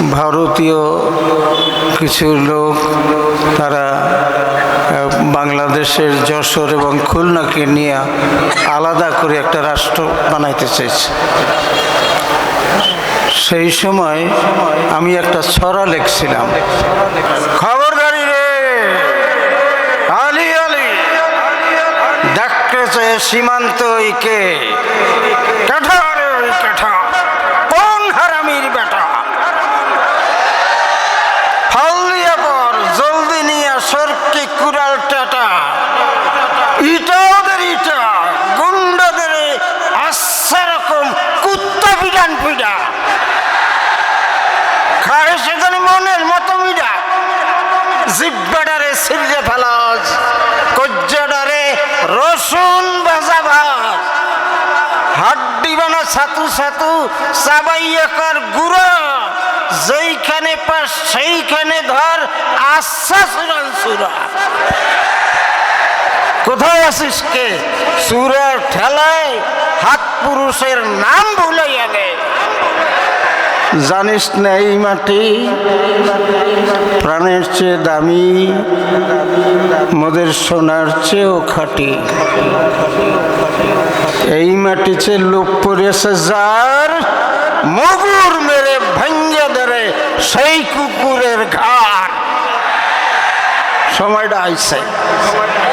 ভারতীয় কিছু লোক তারা বাংলাদেশের যশোর এবং খুলনাকে নিয়ে আলাদা করে একটা রাষ্ট্র বানাইতে চাইছে। সেই সময় আমি একটা ছড়া লিখছিলাম। খবরদারি রে! আলি আলি! ডাকতেছে সীমান্ত কে কাঠা পিডান পিডা। খায় সেখানে মনের মতো মিডা জিব্বাডারে ফেলাজ, কজ্জাডারে রসুন ভাজা হাড্ডি বানা ছাতু ছাতু চাবাইয়া কর গুঁড়ো। যেইখানে পাস সেইখানে ধর আচ্ছা সুরান সুরা। কোথায় আছিস কে? সুরের ঠেলায় হাত পুরুষের নাম গে জানিস না এই মাটি? প্রাণের চেয়ে দামি, মোদের সোনার চেয়েও খাটি। এই মাটি চেয়ে লোক পড়েছে যার মগুর মেরে ভেঙ্গে ধরে সেই কুকুরের ঘাট সময়টা আইছে।